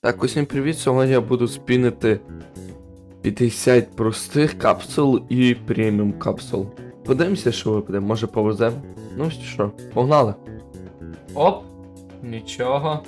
Так, усім привіт. Сьогодні я буду спінити 50 простих капсул і преміум капсул. Подивимося, що випаде, може повеземо. Ну що, погнали. Оп, нічого.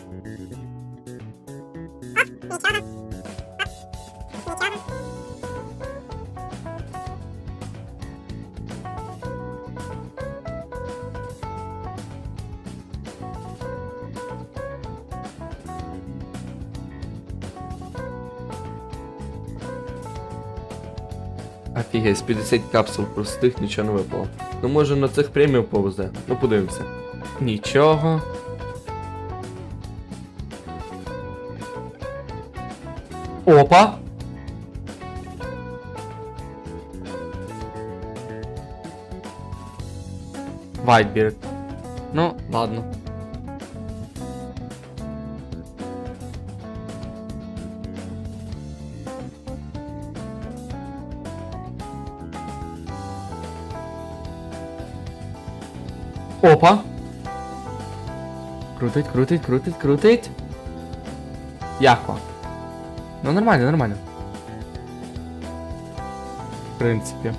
Офігеть, з 50 капсул простих нічого не випало. Ну може на цих преміум повезе. Ну подивимося. Нічого. Опа. Вайтбірд. Ну, ладно. Опа. Крутить, крутить, крутить, крутить. Яхо. Ну нормально, нормально. В принципі.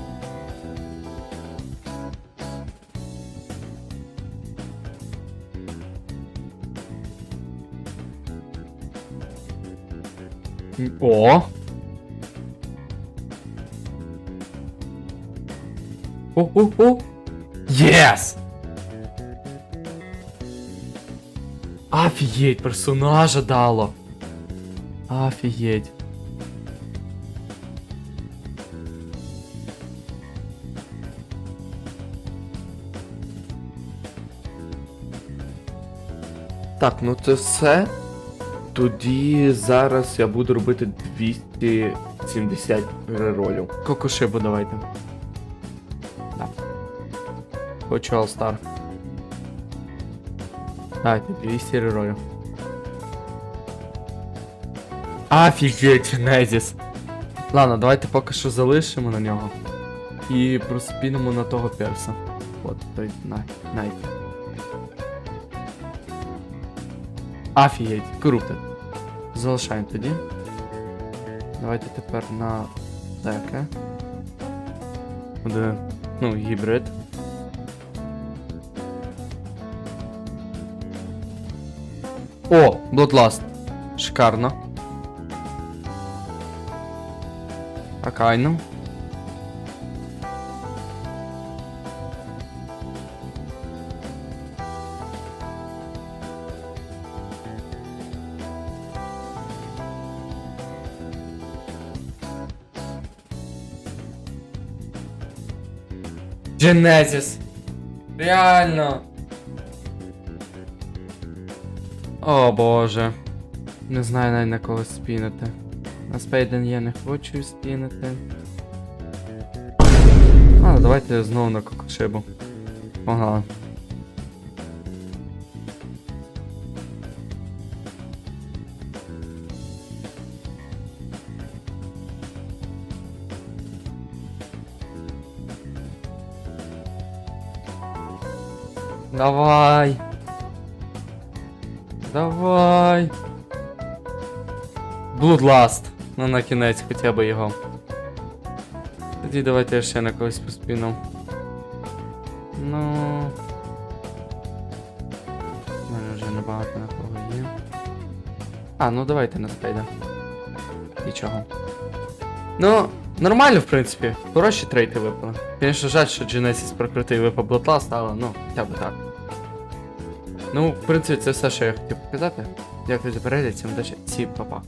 О! О, о, о! Єс! Офігеть, персонажа дало. Офігеть. Так, ну це все. Тоді зараз я буду робити 270 реролів. Кокошибу давайте. Да. Хочу Star. Давайте, 200 реролів. Офігеть, Незіс. Ладно, давайте поки що залишимо на нього. І проспінимо на того перса. От, той най, найт. Офігеть, круто. Залишаємо тоді. Давайте тепер на таке. Буде, ну, гібрид. О, Bloodlust. Шикарно. Акайно. Genesis. Реально. О боже. Не знаю навіть на кого спінити. На Спейден я не хочу спінити. А, давайте знову на Кокошибу. Погнали. Давай. Давай. Bloodlust. Ну на кінець хоча б його. Тоді давайте я ще на когось поспіну. Ну. У мене вже небагато на кого є. А, ну давайте на спейда. Нічого. Ну, нормально, в принципі. Хороші трейти випали. Звісно, жаль, що Genesis прокрутий випав Bloodlust, але ну, хоча б так. Ну, в принципі, це все, що я хотів показати. Дякую за перегляд, всім удачі, всім па-па.